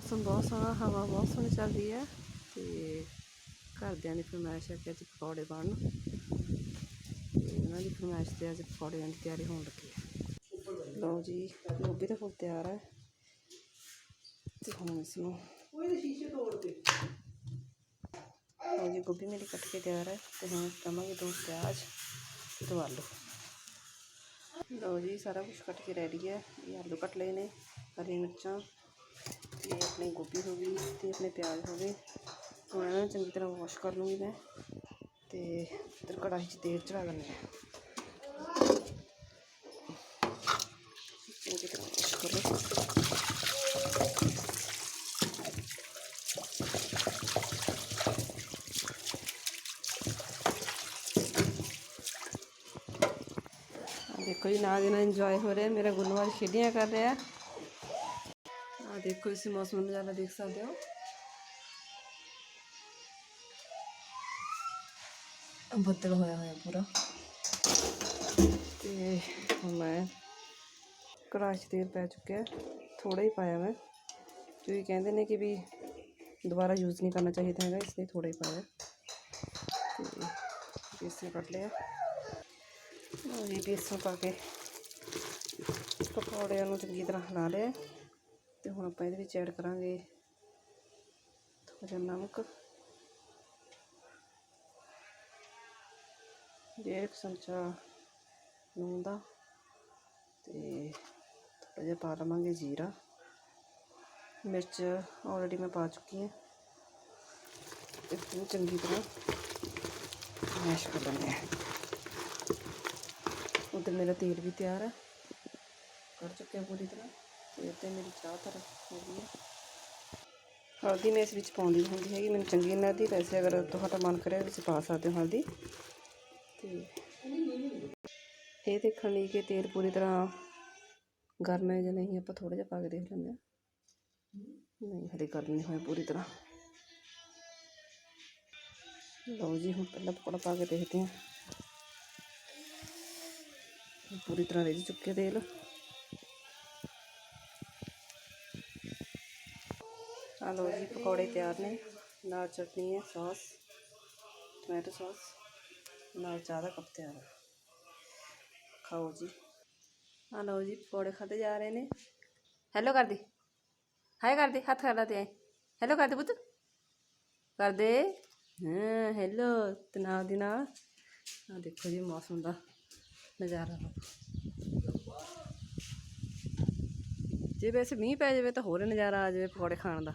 ਮੌਸਮ ਬਹੁਤ ਸੋਹਣਾ ਹਵਾ ਬਹੁਤ ਸੋਹਣੀ ਚੱਲ ਰਹੀ ਹੈ ਤੇ ਘਰਦਿਆਂ ਦੀ ਫਰਮਾਇਸ਼ ਹੈ ਕਿ ਅੱਜ ਪਕੌੜੇ ਬਣਨ। ਤੇ ਉਹਨਾਂ ਦੀ ਫਰਮਾਇਸ਼ ਤੇ ਅੱਜ ਪਕੌੜਿਆਂ ਦੀ ਤਿਆਰੀ ਹੋਣ ਲੱਗੀ ਹੈ। ਲਓ ਜੀ ਗੋਭੀ ਤਾਂ ਫੁੱਲ ਤਿਆਰ ਹੈ। ਤੇ ਹੁਣ ਇਸ ਨੂੰ ਉਹਦੇ ਸ਼ੀਸ਼ੇ ਤੋੜ ਕੇ। ਲਓ ਜੀ ਗੋਭੀ ਮੇਰੀ ਕੱਟ ਕੇ ਤਿਆਰ ਹੈ ਤੇ ਹੁਣ ਪਾਵਾਂਗੇ ਦੋ ਪਿਆਜ਼ ਤੇ ਦੋ ਆਲੂ। ਲਓ ਜੀ ਸਾਰਾ ਕੁਝ ਕੱਟ ਕੇ ਰੈਡੀ ਹੈ। ਇਹ ਆਲੂ ਕੱਟ ਲਏ ਨੇ ਹਰੀ ਮਿਰਚਾਂ ਤੇ ਆਪਣੇ ਗੋਭੀ ਹੋ ਗਈ ਤੇ ਆਪਣੇ ਪਿਆਜ਼ ਹੋ ਗਏ। ਹੁਣ ਇਹਨਾਂ ਨੂੰ ਚੰਗੀ ਤਰ੍ਹਾਂ ਵਾਸ਼ ਕਰ ਲੂੰਗੀ ਮੈਂ ਤੇ ਫਿਰ ਕੜਾਹੀ 'ਚ ਤੇਲ ਚੜਾ ਦਿੰਦੇ ਹਾਂ। ਚੰਗੀ ਤਰ੍ਹਾਂ ਵਾਸ਼ ਕਰ ਲਓ। ਦੇਖੋ ਜੀ, ਨਾਲ ਦੀ ਨਾਲ ਇੰਜੋਏ ਹੋ ਰਿਹਾ, ਮੇਰਾ ਗੁੰਨਵਾਲ ਖੇਡੀਆਂ ਕਰ ਰਿਹਾ। ਆ ਦੇਖੋ ਇਸ ਮੌਸਮ ਦਾ ਨਜ਼ਾਰਾ ਦੇਖ ਸਕਦੇ ਹੋ। ਬੱਦਲ ਹੋਇਆ ਹੋਇਆ ਪੂਰਾ। ਤੇ ਹੁਣ ਮੈਂ ਕੜਾਸ਼ ਤੇਲ ਪੈ ਚੁੱਕਿਆ ਥੋੜਾ ਹੀ ਪਾਇਆ ਮੈਂ। ਕਿਉਂਕਿ ਕਹਿੰਦੇ ਨੇ ਕਿ ਵੀ ਦੁਬਾਰਾ ਯੂਜ਼ ਨਹੀਂ ਕਰਨਾ ਚਾਹੀਦਾ ਹੈਗਾ, ਇਸ ਲਈ ਥੋੜਾ ਹੀ ਪਾਇਆ ਤੇ ਬੇਸਨ ਕੱਢ ਲਿਆ। ਲਓ ਜੀ, ਬੇਸਨ ਪਾ ਕੇ ਪਕੌੜਿਆਂ ਨੂੰ ਚੰਗੀ ਤਰ੍ਹਾਂ ਹਿਲਾ ਲਿਆ ਤੇ ਹੁਣ ਆਪਾਂ ਇਹਦੇ ਵਿੱਚ ਐਡ ਕਰਾਂਗੇ ਥੋੜ੍ਹਾ ਜਿਹਾ ਨਮਕ। ਡੇਢ ਚਮਚਾ ਲੂਣ ਦਾ ਤੇ ਥੋੜ੍ਹਾ ਜਿਹਾ ਪਾ ਲਵਾਂਗੇ ਜੀਰਾ। ਮਿਰਚ ਆਲਰੇਡੀ ਮੈਂ ਪਾ ਚੁੱਕੀ ਹਾਂ। ਤੇ ਇਹਨੂੰ ਚੰਗੀ ਤਰ੍ਹਾਂ ਮੈਸ਼ ਕਰ ਲੈਂਦੇ ਹਾਂ। ਉਧਰ ਮੇਰਾ ਤੇਲ ਵੀ ਤਿਆਰ ਹੈ। ਕਰ ਚੁੱਕਿਆ ਪੂਰੀ ਤਰ੍ਹਾਂ। ਤੇ ਉੱਤੇ ਮੇਰੀ ਚਾਹ ਤਰ ਹੋ ਗਈ ਹੈ ਹਲਦੀ ਮੈਂ ਇਸ ਵਿੱਚ ਪਾਉਂਦੀ ਹੁੰਦੀ ਹੈਗੀ, ਮੈਨੂੰ ਚੰਗੀ ਨਹੀਂ ਲੱਗਦੀ। ਵੈਸੇ ਅਗਰ ਤੁਹਾਡਾ ਮਨ ਕਰੇ ਤੁਸੀਂ ਪਾ ਸਕਦੇ ਹੋ ਹਲਦੀ। ਤੇ ਇਹ ਦੇਖਣ ਲਈ ਕਿ ਤੇਲ ਪੂਰੀ ਤਰ੍ਹਾਂ ਗਰਮ ਹੈ ਜਾਂ ਨਹੀਂ, ਆਪਾਂ ਥੋੜਾ ਜਿਹਾ ਪਾ ਕੇ ਦੇਖ ਲੈਂਦੇ ਹਾਂ। ਨਹੀਂ ਹਲੇ ਗਰਮ ਨਹੀਂ ਹੋਇਆ ਪੂਰੀ ਤਰ੍ਹਾਂ। ਲਓ ਜੀ, ਹੁਣ ਪਹਿਲਾਂ ਪਕੌੜਾ ਪਾ ਕੇ ਦੇਖਦੇ ਹਾਂ। ਪੂਰੀ ਤਰ੍ਹਾਂ ਰਿੱਝ ਚੁੱਕੇ ਤੇਲ। ਆ ਲਓ ਜੀ, ਪਕੌੜੇ ਤਿਆਰ ਨੇ। ਨਾਲ ਚਟਨੀ ਹੈ, ਸੌਸ, ਟਮੈਟੋ ਸੌਸ, ਨਾਲ ਚਾਹ ਦਾ ਕੱਪ ਤਿਆਰ ਹੈ। ਖਾਓ ਜੀ। ਆ ਲਓ ਜੀ, ਪਕੌੜੇ ਖਾਦੇ ਜਾ ਰਹੇ ਨੇ। ਹੈਲੋ ਕਰ ਦੇ ਹਾਏ ਕਰ ਦੇ ਹੱਥ ਕਰ ਤੇ ਹੈਲੋ ਕਰ ਦੇ ਪੁੱਤ। ਕਰ ਦੇ ਹਾਂ ਹੈਲੋ ਤੇ ਦੀ ਨਾਲ ਆ ਦੇਖੋ ਜੀ ਮੌਸਮ ਦਾ ਨਜ਼ਾਰਾ ਜੇ ਵੈਸੇ ਮੀਂਹ ਪੈ ਜਾਵੇ ਤਾਂ ਹੋਰ ਨਜ਼ਾਰਾ ਆ ਜਾਵੇ ਪਕੌੜੇ ਖਾਣ ਦਾ।